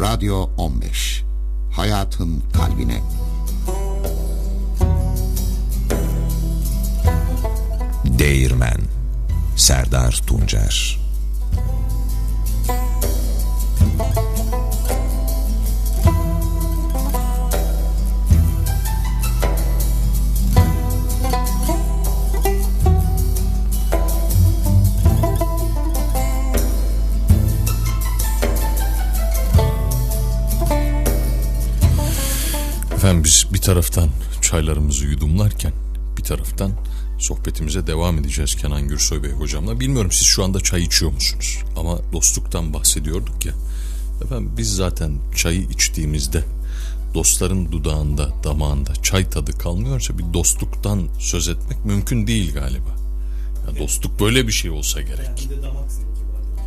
Radyo 15 Hayatın kalbine. Değirmen. Serdar Tuncer Efendim biz bir taraftan çaylarımızı yudumlarken bir taraftan sohbetimize devam edeceğiz Kenan Gürsoy Bey hocamla. Bilmiyorum siz şu anda çay içiyor musunuz? Ama dostluktan bahsediyorduk ya. Efendim biz zaten çayı içtiğimizde dostların dudağında, damağında çay tadı kalmıyorsa bir dostluktan söz etmek mümkün değil galiba. Ya dostluk böyle bir şey olsa gerek.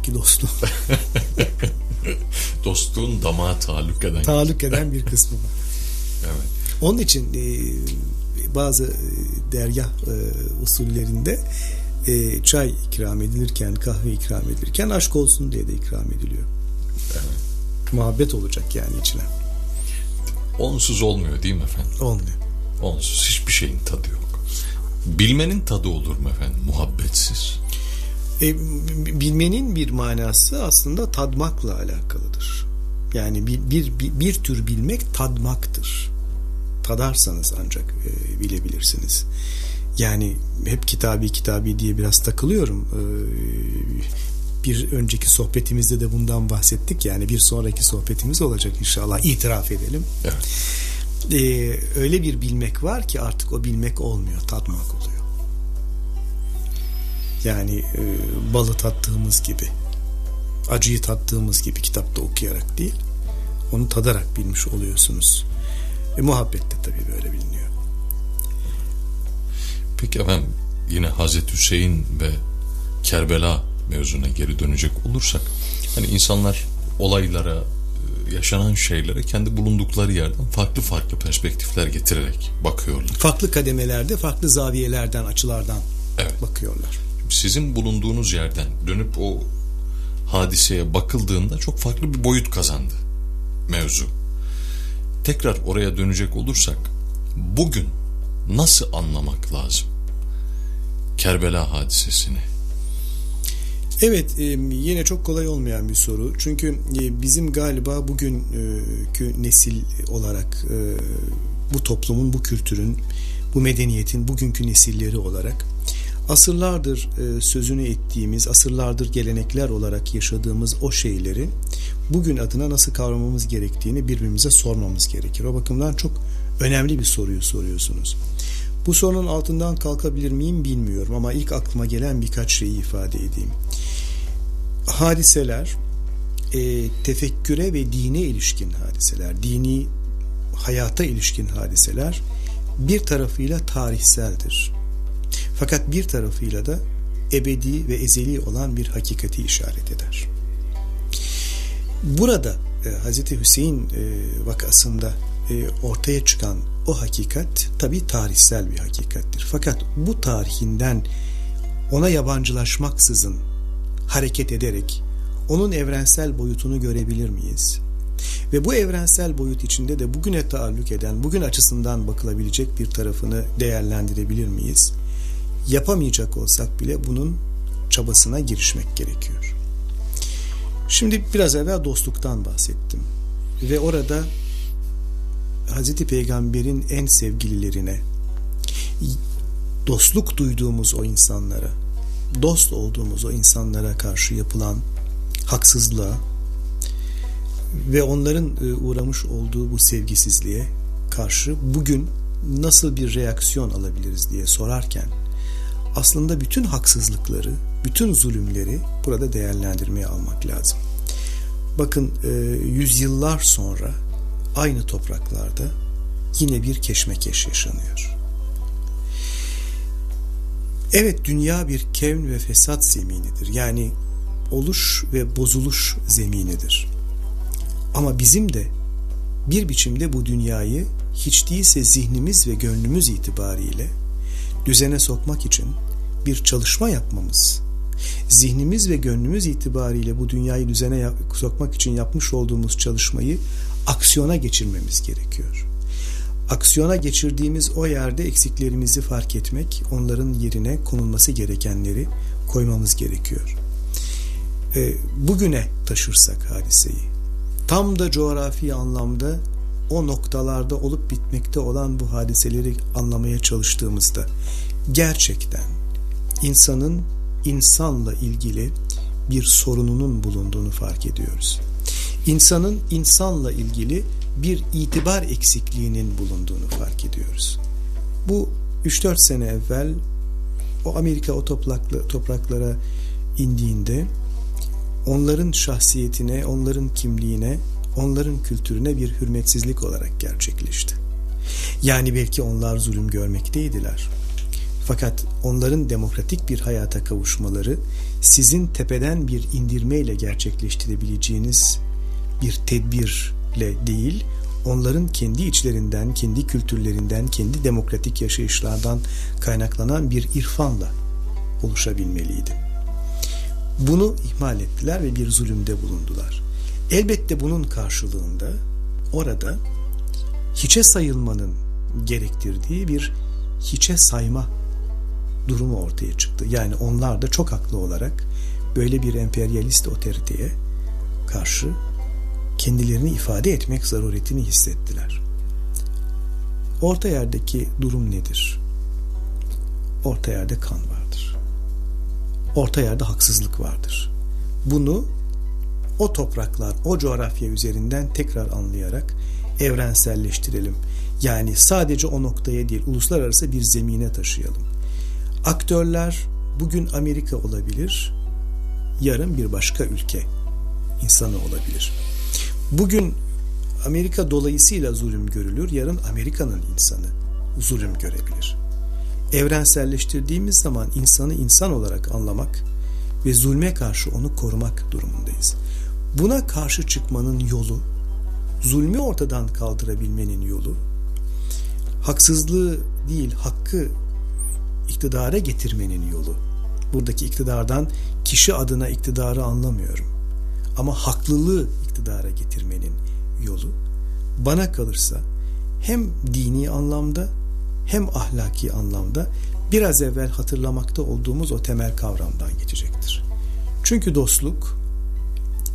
Ki dostluğu Dostluğun damağa taalluk eden. taalluk eden bir kısmı var. Evet. Onun için e, bazı e, dergah e, usullerinde e, çay ikram edilirken, kahve ikram edilirken aşk olsun diye de ikram ediliyor. Muhabbet olacak yani içine. Onsuz olmuyor değil mi efendim? Olmuyor. Onsuz hiçbir şeyin tadı yok. Bilmenin tadı olur mu efendim muhabbetsiz? E, bilmenin bir manası aslında tadmakla alakalıdır. Yani bir, bir, bir, bir tür bilmek tadmaktır. Tadarsanız ancak e, bilebilirsiniz. Yani hep kitabi kitabi diye biraz takılıyorum. E, bir önceki sohbetimizde de bundan bahsettik. Yani bir sonraki sohbetimiz olacak inşallah. İtiraf edelim. Evet. E, öyle bir bilmek var ki artık o bilmek olmuyor. Tadmak oluyor. Yani e, balı tattığımız gibi, acıyı tattığımız gibi kitapta okuyarak değil, onu tadarak bilmiş oluyorsunuz. E, muhabbet de tabii böyle biliniyor. Peki efendim yine Hazreti Hüseyin ve Kerbela mevzuna geri dönecek olursak hani insanlar olaylara e, yaşanan şeylere kendi bulundukları yerden farklı farklı perspektifler getirerek bakıyorlar. Farklı kademelerde, farklı zaviyelerden, açılardan Evet. bakıyorlar. Sizin bulunduğunuz yerden dönüp o hadiseye bakıldığında çok farklı bir boyut kazandı mevzu. Tekrar oraya dönecek olursak bugün nasıl anlamak lazım Kerbela hadisesini? Evet, e, yine çok kolay olmayan bir soru. Çünkü e, bizim galiba bugünkü nesil olarak e, bu toplumun, bu kültürün, bu medeniyetin bugünkü nesilleri olarak asırlardır e, sözünü ettiğimiz, asırlardır gelenekler olarak yaşadığımız o şeyleri bugün adına nasıl kavramamız gerektiğini birbirimize sormamız gerekir. O bakımdan çok önemli bir soruyu soruyorsunuz. Bu sorunun altından kalkabilir miyim bilmiyorum ama ilk aklıma gelen birkaç şeyi ifade edeyim. Hadiseler e, tefekküre ve dine ilişkin hadiseler, dini hayata ilişkin hadiseler bir tarafıyla tarihseldir. Fakat bir tarafıyla da ebedi ve ezeli olan bir hakikati işaret eder. Burada e, Hz. Hüseyin e, vakasında e, ortaya çıkan o hakikat tabi tarihsel bir hakikattir. Fakat bu tarihinden ona yabancılaşmaksızın hareket ederek onun evrensel boyutunu görebilir miyiz? Ve bu evrensel boyut içinde de bugüne taalluk eden, bugün açısından bakılabilecek bir tarafını değerlendirebilir miyiz? Yapamayacak olsak bile bunun çabasına girişmek gerekiyor. Şimdi biraz evvel dostluktan bahsettim. Ve orada Hazreti Peygamber'in en sevgililerine, dostluk duyduğumuz o insanlara, dost olduğumuz o insanlara karşı yapılan haksızlığa ve onların e, uğramış olduğu bu sevgisizliğe karşı bugün nasıl bir reaksiyon alabiliriz diye sorarken aslında bütün haksızlıkları, bütün zulümleri burada değerlendirmeye almak lazım. Bakın e, yüzyıllar sonra aynı topraklarda yine bir keşmekeş yaşanıyor. Evet dünya bir kevn ve fesat zeminidir. Yani oluş ve bozuluş zeminidir. Ama bizim de bir biçimde bu dünyayı hiç değilse zihnimiz ve gönlümüz itibariyle düzene sokmak için bir çalışma yapmamız Zihnimiz ve gönlümüz itibariyle bu dünyayı düzene sokmak için yapmış olduğumuz çalışmayı aksiyona geçirmemiz gerekiyor. Aksiyona geçirdiğimiz o yerde eksiklerimizi fark etmek, onların yerine konulması gerekenleri koymamız gerekiyor. E, bugüne taşırsak hadiseyi, tam da coğrafi anlamda o noktalarda olup bitmekte olan bu hadiseleri anlamaya çalıştığımızda gerçekten insanın insanla ilgili bir sorununun bulunduğunu fark ediyoruz. İnsanın insanla ilgili bir itibar eksikliğinin bulunduğunu fark ediyoruz. Bu 3-4 sene evvel o Amerika o topraklı, topraklara indiğinde onların şahsiyetine, onların kimliğine, onların kültürüne bir hürmetsizlik olarak gerçekleşti. Yani belki onlar zulüm görmekteydiler. Fakat onların demokratik bir hayata kavuşmaları sizin tepeden bir indirmeyle gerçekleştirebileceğiniz bir tedbirle değil, onların kendi içlerinden, kendi kültürlerinden, kendi demokratik yaşayışlardan kaynaklanan bir irfanla oluşabilmeliydi. Bunu ihmal ettiler ve bir zulümde bulundular. Elbette bunun karşılığında orada hiçe sayılmanın gerektirdiği bir hiçe sayma durumu ortaya çıktı. Yani onlar da çok haklı olarak böyle bir emperyalist otoriteye karşı kendilerini ifade etmek zaruretini hissettiler. Orta yerdeki durum nedir? Orta yerde kan vardır. Orta yerde haksızlık vardır. Bunu o topraklar, o coğrafya üzerinden tekrar anlayarak evrenselleştirelim. Yani sadece o noktaya değil, uluslararası bir zemine taşıyalım. Aktörler bugün Amerika olabilir, yarın bir başka ülke insanı olabilir. Bugün Amerika dolayısıyla zulüm görülür, yarın Amerika'nın insanı zulüm görebilir. Evrenselleştirdiğimiz zaman insanı insan olarak anlamak ve zulme karşı onu korumak durumundayız. Buna karşı çıkmanın yolu, zulmü ortadan kaldırabilmenin yolu, haksızlığı değil hakkı iktidara getirmenin yolu. Buradaki iktidardan kişi adına iktidarı anlamıyorum. Ama haklılığı iktidara getirmenin yolu bana kalırsa hem dini anlamda hem ahlaki anlamda biraz evvel hatırlamakta olduğumuz o temel kavramdan geçecektir. Çünkü dostluk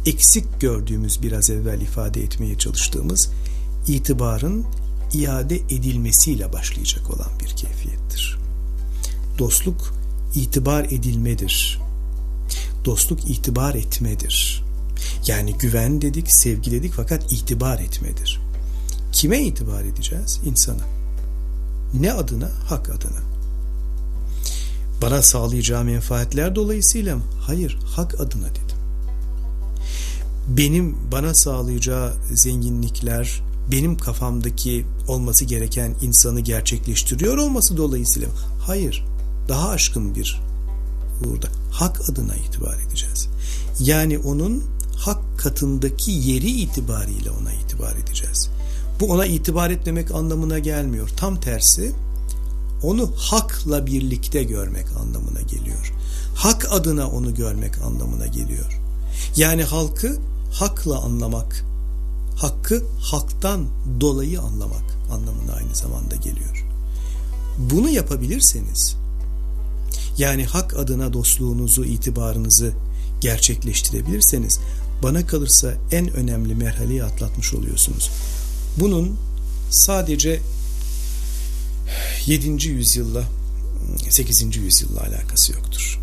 eksik gördüğümüz biraz evvel ifade etmeye çalıştığımız itibarın iade edilmesiyle başlayacak olan bir keyfiyettir. Dostluk itibar edilmedir. Dostluk itibar etmedir. Yani güven dedik, sevgi dedik fakat itibar etmedir. Kime itibar edeceğiz? İnsana. Ne adına? Hak adına. Bana sağlayacağı menfaatler dolayısıyla mı? Hayır, hak adına dedim. Benim bana sağlayacağı zenginlikler, benim kafamdaki olması gereken insanı gerçekleştiriyor olması dolayısıyla mı? Hayır, daha aşkın bir burada hak adına itibar edeceğiz. Yani onun hak katındaki yeri itibariyle ona itibar edeceğiz. Bu ona itibar etmemek anlamına gelmiyor. Tam tersi onu hakla birlikte görmek anlamına geliyor. Hak adına onu görmek anlamına geliyor. Yani halkı hakla anlamak, hakkı halktan dolayı anlamak anlamına aynı zamanda geliyor. Bunu yapabilirseniz yani hak adına dostluğunuzu, itibarınızı gerçekleştirebilirseniz bana kalırsa en önemli merhaleyi atlatmış oluyorsunuz. Bunun sadece 7. yüzyılla 8. yüzyılla alakası yoktur.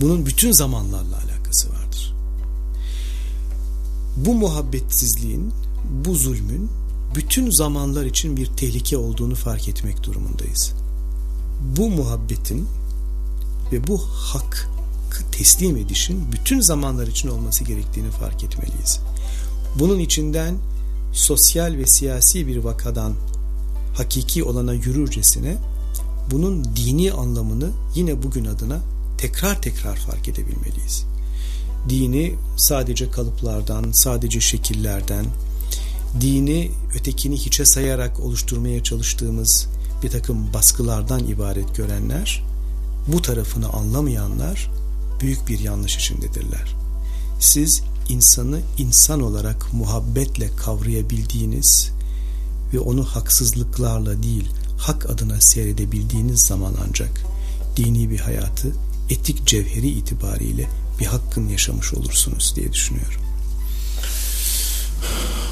Bunun bütün zamanlarla alakası vardır. Bu muhabbetsizliğin, bu zulmün bütün zamanlar için bir tehlike olduğunu fark etmek durumundayız. Bu muhabbetin ve bu hakkı teslim edişin bütün zamanlar için olması gerektiğini fark etmeliyiz. Bunun içinden sosyal ve siyasi bir vakadan hakiki olana yürürcesine bunun dini anlamını yine bugün adına tekrar tekrar fark edebilmeliyiz. Dini sadece kalıplardan, sadece şekillerden, dini ötekini hiçe sayarak oluşturmaya çalıştığımız bir takım baskılardan ibaret görenler bu tarafını anlamayanlar büyük bir yanlış içindedirler. Siz insanı insan olarak muhabbetle kavrayabildiğiniz ve onu haksızlıklarla değil hak adına seyredebildiğiniz zaman ancak dini bir hayatı etik cevheri itibariyle bir hakkın yaşamış olursunuz diye düşünüyorum.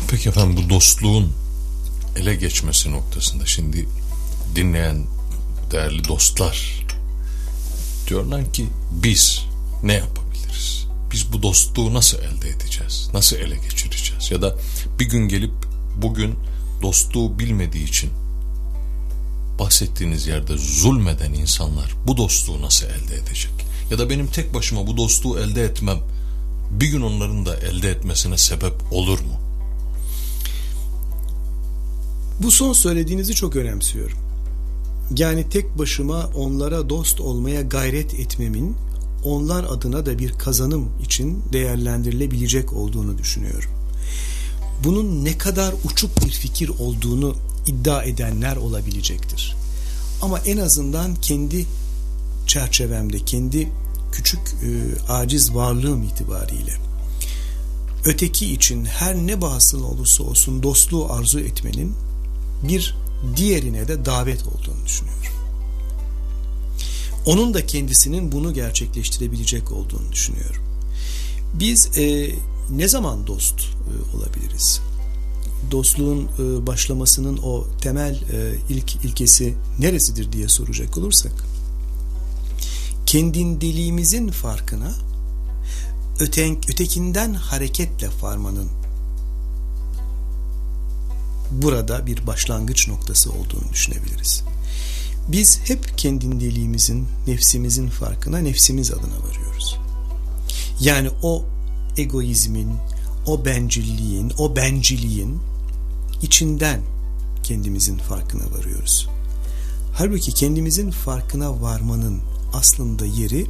Peki efendim bu dostluğun ele geçmesi noktasında şimdi dinleyen değerli dostlar diyorlar ki biz ne yapabiliriz? Biz bu dostluğu nasıl elde edeceğiz? Nasıl ele geçireceğiz? Ya da bir gün gelip bugün dostluğu bilmediği için bahsettiğiniz yerde zulmeden insanlar bu dostluğu nasıl elde edecek? Ya da benim tek başıma bu dostluğu elde etmem bir gün onların da elde etmesine sebep olur mu? Bu son söylediğinizi çok önemsiyorum. Yani tek başıma onlara dost olmaya gayret etmemin onlar adına da bir kazanım için değerlendirilebilecek olduğunu düşünüyorum. Bunun ne kadar uçuk bir fikir olduğunu iddia edenler olabilecektir. Ama en azından kendi çerçevemde, kendi küçük e, aciz varlığım itibariyle öteki için her ne bahsıl olursa olsun dostluğu arzu etmenin bir diğerine de davet olduğunu düşünüyorum. Onun da kendisinin bunu gerçekleştirebilecek olduğunu düşünüyorum. Biz e, ne zaman dost e, olabiliriz? Dostluğun e, başlamasının o temel e, ilk ilkesi neresidir diye soracak olursak, kendindeliğimizin farkına öten, ötekinden hareketle varmanın burada bir başlangıç noktası olduğunu düşünebiliriz. Biz hep kendindeliğimizin, nefsimizin farkına nefsimiz adına varıyoruz. Yani o egoizmin, o bencilliğin, o benciliğin içinden kendimizin farkına varıyoruz. Halbuki kendimizin farkına varmanın aslında yeri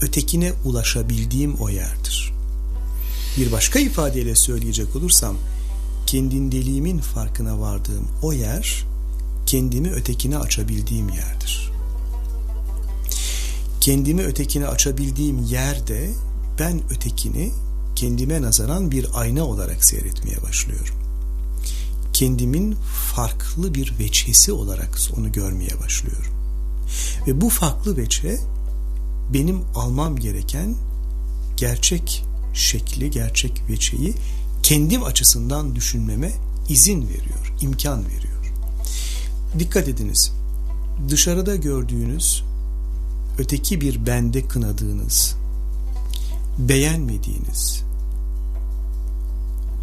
ötekine ulaşabildiğim o yerdir. Bir başka ifadeyle söyleyecek olursam kendindeliğimin farkına vardığım o yer kendimi ötekine açabildiğim yerdir. Kendimi ötekine açabildiğim yerde ben ötekini kendime nazaran bir ayna olarak seyretmeye başlıyorum. Kendimin farklı bir veçhesi olarak onu görmeye başlıyorum. Ve bu farklı veçhe benim almam gereken gerçek şekli, gerçek veçeyi kendim açısından düşünmeme izin veriyor, imkan veriyor. Dikkat ediniz. Dışarıda gördüğünüz öteki bir bende kınadığınız, beğenmediğiniz,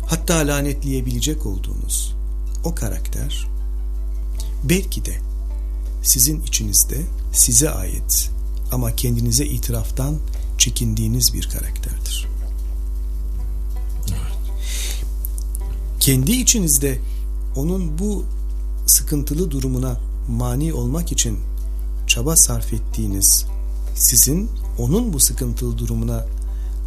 hatta lanetleyebilecek olduğunuz o karakter belki de sizin içinizde size ait ama kendinize itiraftan çekindiğiniz bir karakterdir. Kendi içinizde onun bu sıkıntılı durumuna mani olmak için çaba sarf ettiğiniz, sizin onun bu sıkıntılı durumuna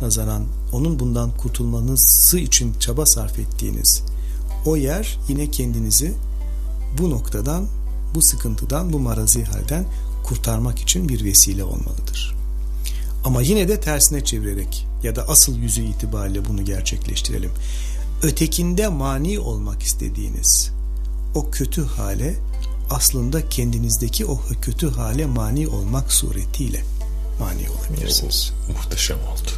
nazaran onun bundan kurtulmanızı için çaba sarf ettiğiniz o yer yine kendinizi bu noktadan, bu sıkıntıdan, bu marazi halden kurtarmak için bir vesile olmalıdır. Ama yine de tersine çevirerek ya da asıl yüzü itibariyle bunu gerçekleştirelim. Ötekinde mani olmak istediğiniz o kötü hale aslında kendinizdeki o kötü hale mani olmak suretiyle mani olabilirsiniz. Oo, muhteşem oldu.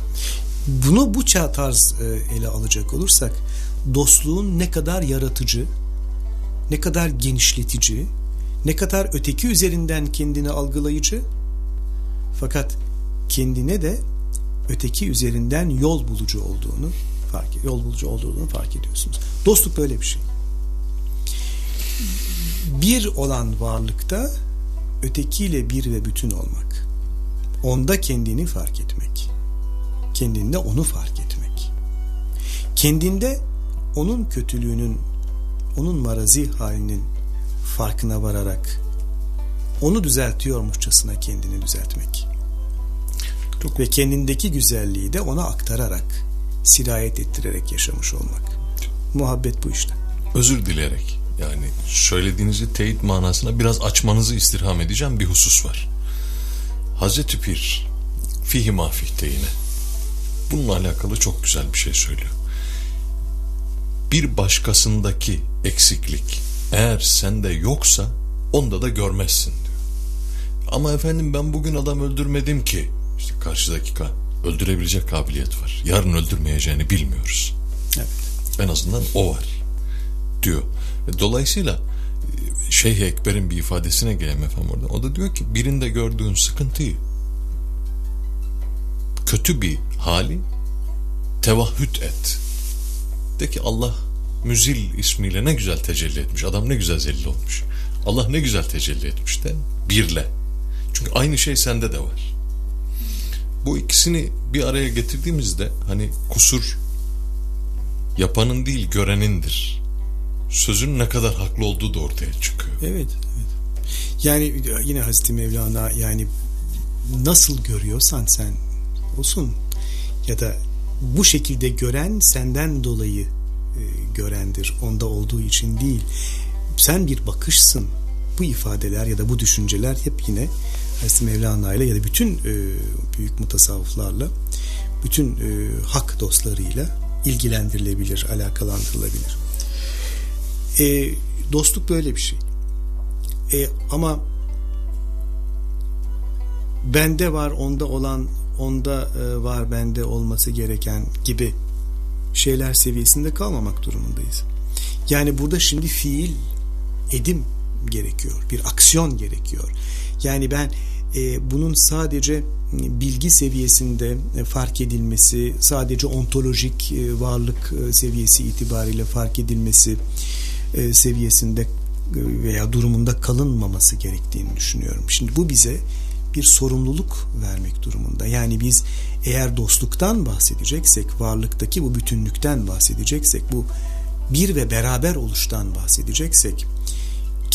Bunu bu çağ tarz e, ele alacak olursak dostluğun ne kadar yaratıcı, ne kadar genişletici, ne kadar öteki üzerinden kendini algılayıcı fakat kendine de öteki üzerinden yol bulucu olduğunu fark yol bulucu olduğunu fark ediyorsunuz. Dostluk böyle bir şey. Bir olan varlıkta ötekiyle bir ve bütün olmak. Onda kendini fark etmek. Kendinde onu fark etmek. Kendinde onun kötülüğünün, onun marazi halinin farkına vararak onu düzeltiyormuşçasına kendini düzeltmek. Çok. Ve kendindeki güzelliği de ona aktararak, sirayet ettirerek yaşamış olmak. Muhabbet bu işte. Özür dileyerek yani söylediğinizi teyit manasına biraz açmanızı istirham edeceğim bir husus var. Hazreti Pir Fihi Mafih'te yine bununla alakalı çok güzel bir şey söylüyor. Bir başkasındaki eksiklik eğer sende yoksa onda da görmezsin diyor. Ama efendim ben bugün adam öldürmedim ki. İşte karşıdaki ka öldürebilecek kabiliyet var. Yarın öldürmeyeceğini bilmiyoruz. Evet. En azından o var diyor. Dolayısıyla e, Şeyh Ekber'in bir ifadesine gelelim efendim orada. O da diyor ki birinde gördüğün sıkıntıyı kötü bir hali tevahhüt et. De ki Allah Müzil ismiyle ne güzel tecelli etmiş. Adam ne güzel zelil olmuş. Allah ne güzel tecelli etmiş de birle. Çünkü aynı şey sende de var. Bu ikisini bir araya getirdiğimizde hani kusur yapanın değil görenindir. Sözün ne kadar haklı olduğu da ortaya çıkıyor. Evet, evet. Yani yine Hazreti Mevlana yani nasıl görüyorsan sen olsun ya da bu şekilde gören senden dolayı e, görendir. Onda olduğu için değil. Sen bir bakışsın. Bu ifadeler ya da bu düşünceler hep yine Hazreti Mevlana ile ya da bütün e, büyük mutasavvıflarla bütün e, hak dostlarıyla ilgilendirilebilir, alakalandırılabilir. E, dostluk böyle bir şey. E, ama bende var, onda olan, onda e, var, bende olması gereken gibi şeyler seviyesinde kalmamak durumundayız. Yani burada şimdi fiil, edim gerekiyor, bir aksiyon gerekiyor. Yani ben e, bunun sadece bilgi seviyesinde e, fark edilmesi, sadece ontolojik e, varlık e, seviyesi itibariyle fark edilmesi e, seviyesinde e, veya durumunda kalınmaması gerektiğini düşünüyorum. Şimdi bu bize bir sorumluluk vermek durumunda. Yani biz eğer dostluktan bahsedeceksek, varlıktaki bu bütünlükten bahsedeceksek, bu bir ve beraber oluştan bahsedeceksek,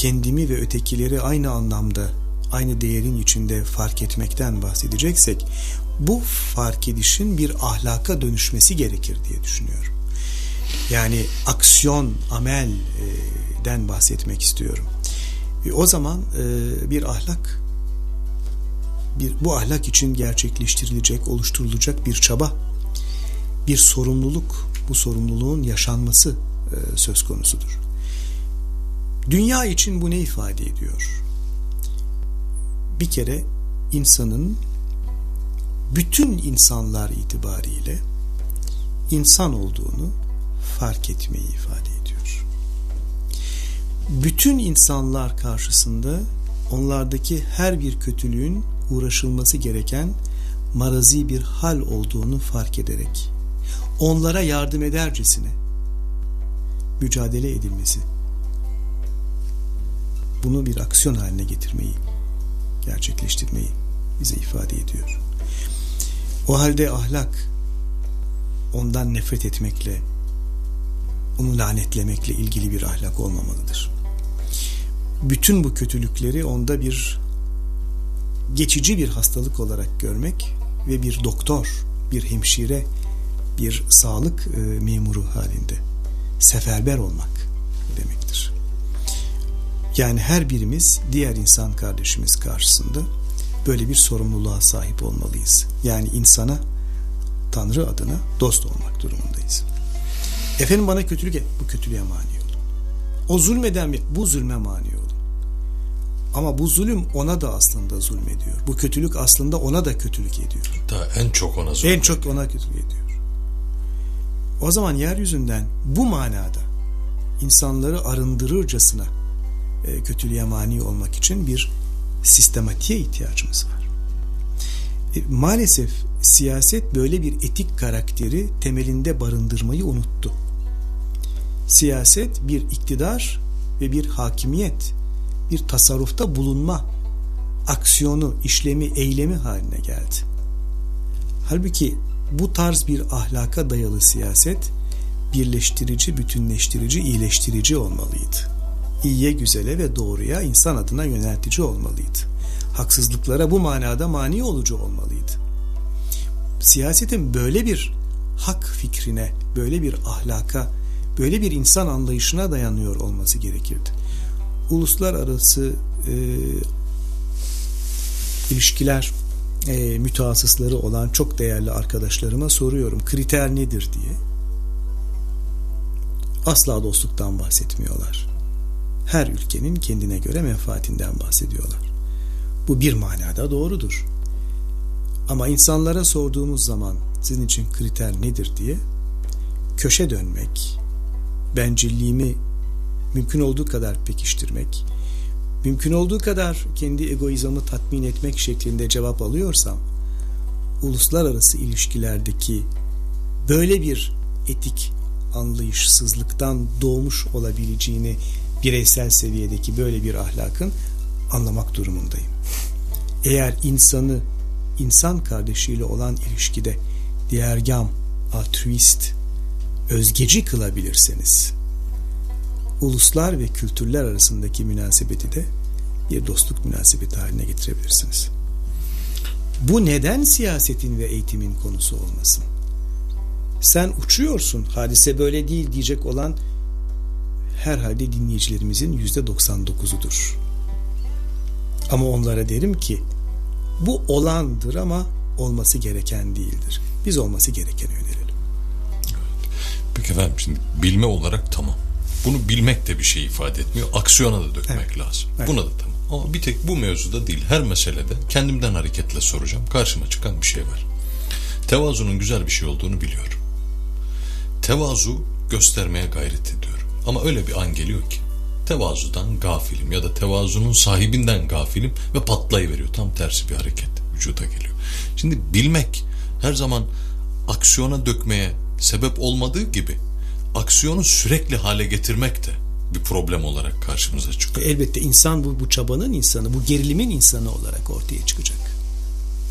kendimi ve ötekileri aynı anlamda, aynı değerin içinde fark etmekten bahsedeceksek, bu fark edişin bir ahlaka dönüşmesi gerekir diye düşünüyorum. Yani aksiyon, amelden bahsetmek istiyorum. Ve o zaman e, bir ahlak bir bu ahlak için gerçekleştirilecek, oluşturulacak bir çaba, bir sorumluluk, bu sorumluluğun yaşanması e, söz konusudur. Dünya için bu ne ifade ediyor? Bir kere insanın bütün insanlar itibariyle insan olduğunu fark etmeyi ifade ediyor. Bütün insanlar karşısında onlardaki her bir kötülüğün uğraşılması gereken marazi bir hal olduğunu fark ederek onlara yardım edercesine mücadele edilmesi bunu bir aksiyon haline getirmeyi gerçekleştirmeyi bize ifade ediyor. O halde ahlak ondan nefret etmekle onu lanetlemekle ilgili bir ahlak olmamalıdır. Bütün bu kötülükleri onda bir geçici bir hastalık olarak görmek ve bir doktor, bir hemşire, bir sağlık e, memuru halinde seferber olmak. Yani her birimiz diğer insan kardeşimiz karşısında böyle bir sorumluluğa sahip olmalıyız. Yani insana Tanrı adına dost olmak durumundayız. Efendim bana kötülük et, bu kötülüğe mani olun. O zulmeden mi? Bu zulme mani olun. Ama bu zulüm ona da aslında zulmediyor. Bu kötülük aslında ona da kötülük ediyor. Da en çok ona zulüm. En çok ona kötülük ediyor. O zaman yeryüzünden bu manada insanları arındırırcasına e, kötülüğe mani olmak için bir sistematiğe ihtiyacımız var. E, maalesef siyaset böyle bir etik karakteri temelinde barındırmayı unuttu. Siyaset bir iktidar ve bir hakimiyet, bir tasarrufta bulunma aksiyonu, işlemi, eylemi haline geldi. Halbuki bu tarz bir ahlaka dayalı siyaset birleştirici, bütünleştirici, iyileştirici olmalıydı. İyiye, güzele ve doğruya insan adına yöneltici olmalıydı. Haksızlıklara bu manada mani olucu olmalıydı. Siyasetin böyle bir hak fikrine, böyle bir ahlaka, böyle bir insan anlayışına dayanıyor olması gerekirdi. Uluslararası e, ilişkiler e, mütehassısları olan çok değerli arkadaşlarıma soruyorum kriter nedir diye. Asla dostluktan bahsetmiyorlar. Her ülkenin kendine göre menfaatinden bahsediyorlar. Bu bir manada doğrudur. Ama insanlara sorduğumuz zaman sizin için kriter nedir diye köşe dönmek, bencilliğimi mümkün olduğu kadar pekiştirmek, mümkün olduğu kadar kendi egoizmamı tatmin etmek şeklinde cevap alıyorsam, uluslararası ilişkilerdeki böyle bir etik anlayışsızlıktan doğmuş olabileceğini bireysel seviyedeki böyle bir ahlakın anlamak durumundayım. Eğer insanı insan kardeşiyle olan ilişkide diğergam, altruist, özgeci kılabilirseniz uluslar ve kültürler arasındaki münasebeti de bir dostluk münasebeti haline getirebilirsiniz. Bu neden siyasetin ve eğitimin konusu olmasın? Sen uçuyorsun, hadise böyle değil diyecek olan herhalde dinleyicilerimizin yüzde 99'udur. Ama onlara derim ki bu olandır ama olması gereken değildir. Biz olması gerekeni önerelim. Peki efendim şimdi bilme olarak tamam. Bunu bilmek de bir şey ifade etmiyor. Aksiyona da dökmek Evet. lazım. Evet. Buna da tamam. Ama bir tek bu mevzuda değil. Her meselede kendimden hareketle soracağım. Karşıma çıkan bir şey var. Tevazunun güzel bir şey olduğunu biliyorum. Tevazu göstermeye gayret ediyorum. Ama öyle bir an geliyor ki tevazudan gafilim ya da tevazunun sahibinden gafilim ve patlayıveriyor. Tam tersi bir hareket vücuda geliyor. Şimdi bilmek her zaman aksiyona dökmeye sebep olmadığı gibi aksiyonu sürekli hale getirmek de bir problem olarak karşımıza çıkıyor. Elbette insan bu, bu çabanın insanı, bu gerilimin insanı olarak ortaya çıkacak.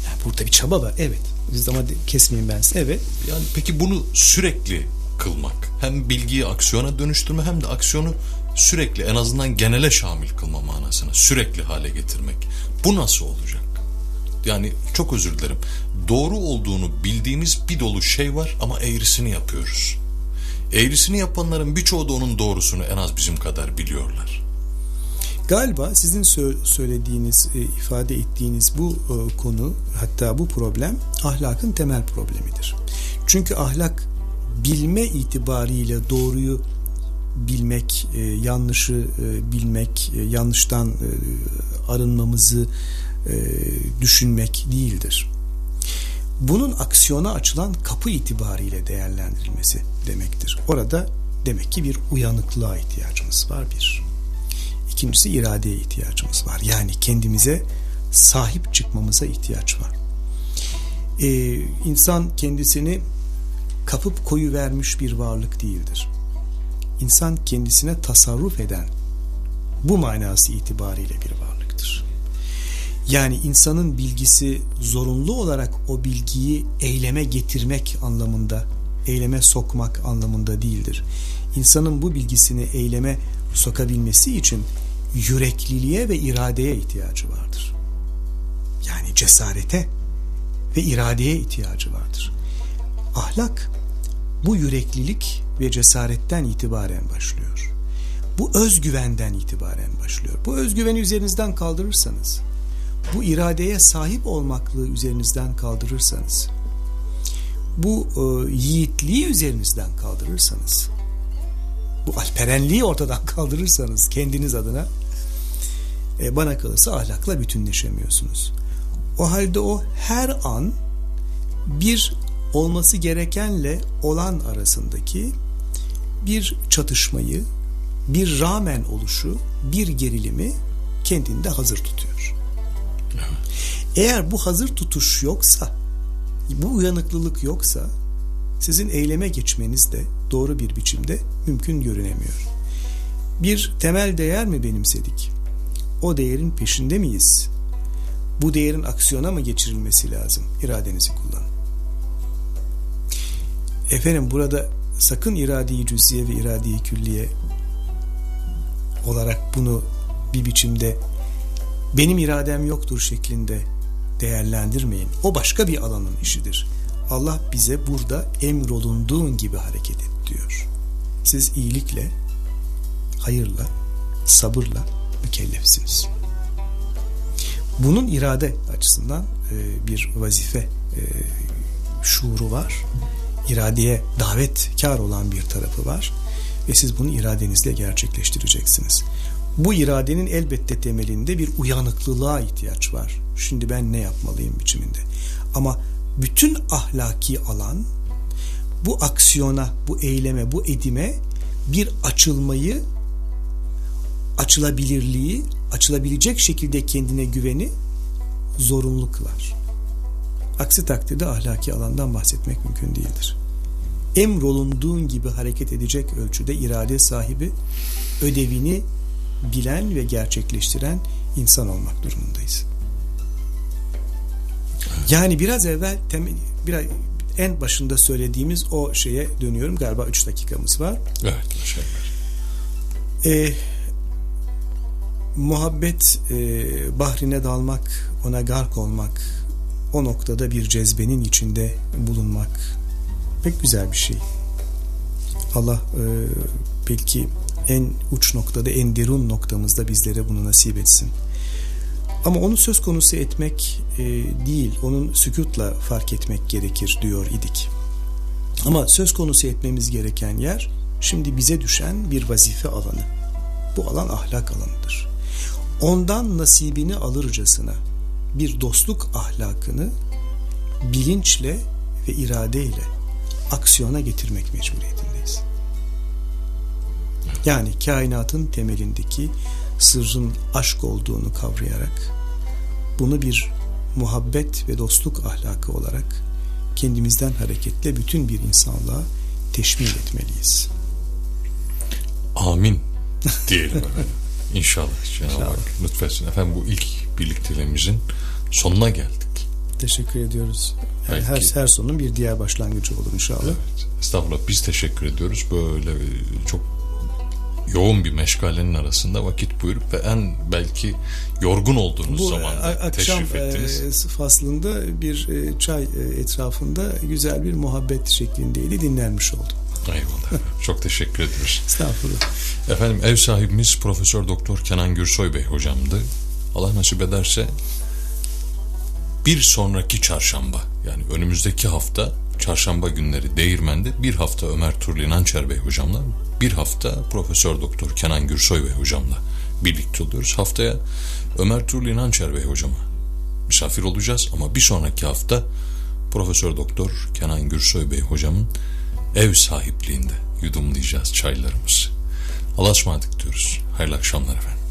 Yani burada bir çaba var, evet. Biz ama kesmeyeyim ben size, evet. Yani peki bunu sürekli kılmak hem bilgiyi aksiyona dönüştürme hem de aksiyonu sürekli en azından genele şamil kılma manasına sürekli hale getirmek. Bu nasıl olacak? Yani çok özür dilerim. Doğru olduğunu bildiğimiz bir dolu şey var ama eğrisini yapıyoruz. Eğrisini yapanların birçoğu da onun doğrusunu en az bizim kadar biliyorlar. Galiba sizin sö- söylediğiniz, e, ifade ettiğiniz bu e, konu, hatta bu problem ahlakın temel problemidir. Çünkü ahlak bilme itibariyle doğruyu bilmek, e, yanlışı e, bilmek, e, yanlıştan e, arınmamızı e, düşünmek değildir. Bunun aksiyona açılan kapı itibariyle değerlendirilmesi demektir. Orada demek ki bir uyanıklığa ihtiyacımız var bir. İkincisi iradeye ihtiyacımız var. Yani kendimize sahip çıkmamıza ihtiyaç var. Ee, insan kendisini kapıp koyu vermiş bir varlık değildir. İnsan kendisine tasarruf eden bu manası itibariyle bir varlıktır. Yani insanın bilgisi zorunlu olarak o bilgiyi eyleme getirmek anlamında, eyleme sokmak anlamında değildir. İnsanın bu bilgisini eyleme sokabilmesi için yürekliliğe ve iradeye ihtiyacı vardır. Yani cesarete ve iradeye ihtiyacı vardır. Ahlak bu yüreklilik ve cesaretten itibaren başlıyor. Bu özgüvenden itibaren başlıyor. Bu özgüveni üzerinizden kaldırırsanız, bu iradeye sahip olmaklığı üzerinizden kaldırırsanız, bu e, yiğitliği üzerinizden kaldırırsanız, bu alperenliği ortadan kaldırırsanız kendiniz adına e, bana kalırsa ahlakla bütünleşemiyorsunuz. O halde o her an bir olması gerekenle olan arasındaki bir çatışmayı, bir rağmen oluşu, bir gerilimi kendinde hazır tutuyor. Eğer bu hazır tutuş yoksa, bu uyanıklılık yoksa sizin eyleme geçmeniz de doğru bir biçimde mümkün görünemiyor. Bir temel değer mi benimsedik? O değerin peşinde miyiz? Bu değerin aksiyona mı geçirilmesi lazım? İradenizi kullanın. Efendim burada sakın iradeyi cüz'iye ve iradeyi külliye olarak bunu bir biçimde benim iradem yoktur şeklinde değerlendirmeyin. O başka bir alanın işidir. Allah bize burada emrolunduğun gibi hareket et diyor. Siz iyilikle, hayırla, sabırla mükellefsiniz. Bunun irade açısından e, bir vazife e, şuuru var. İradeye davetkar olan bir tarafı var ve siz bunu iradenizle gerçekleştireceksiniz. Bu iradenin elbette temelinde bir uyanıklılığa ihtiyaç var. Şimdi ben ne yapmalıyım biçiminde. Ama bütün ahlaki alan bu aksiyona, bu eyleme, bu edime bir açılmayı, açılabilirliği, açılabilecek şekilde kendine güveni zorunlu kılar. Aksi takdirde ahlaki alandan bahsetmek mümkün değildir. Emrolunduğun gibi hareket edecek ölçüde irade sahibi, ödevini bilen ve gerçekleştiren insan olmak durumundayız. Yani biraz evvel temel, biraz en başında söylediğimiz o şeye dönüyorum. Galiba 3 dakikamız var. Evet. Ee, muhabbet e, bahrine dalmak, ona gark olmak, o noktada bir cezbenin içinde bulunmak pek güzel bir şey. Allah e, belki en uç noktada, en derun noktamızda bizlere bunu nasip etsin. Ama onu söz konusu etmek e, değil, onun sükutla fark etmek gerekir diyor idik. Ama söz konusu etmemiz gereken yer şimdi bize düşen bir vazife alanı. Bu alan ahlak alanıdır. Ondan nasibini alırcasına bir dostluk ahlakını bilinçle ve iradeyle aksiyona getirmek mecburiyetindeyiz. Yani kainatın temelindeki sırrın aşk olduğunu kavrayarak bunu bir muhabbet ve dostluk ahlakı olarak kendimizden hareketle bütün bir insanlığa teşmil etmeliyiz. Amin diyelim efendim. İnşallah Cenab-ı Hak lütfetsin. Efendim bu ilk birlikteliğimizin sonuna geldik. Teşekkür ediyoruz. Yani Belki- her, her sonun bir diğer başlangıcı olur inşallah. Evet. Estağfurullah biz teşekkür ediyoruz. Böyle çok yoğun bir meşgalenin arasında vakit buyurup ve en belki yorgun olduğunuz Bu akşam teşrif ettiniz. e, faslında bir e, çay e, etrafında güzel bir muhabbet şeklindeydi dinlenmiş oldum. Eyvallah. Çok teşekkür ediyoruz. Estağfurullah. Efendim ev sahibimiz Profesör Doktor Kenan Gürsoy Bey hocamdı. Allah nasip ederse bir sonraki çarşamba yani önümüzdeki hafta çarşamba günleri Değirmen'de bir hafta Ömer Turli Nançer Bey hocamla bir hafta Profesör Doktor Kenan Gürsoy Bey hocamla birlikte oluyoruz. Haftaya Ömer Turli Nançer Bey hocama misafir olacağız ama bir sonraki hafta Profesör Doktor Kenan Gürsoy Bey hocamın ev sahipliğinde yudumlayacağız çaylarımızı. Allah'a ısmarladık diyoruz. Hayırlı akşamlar efendim.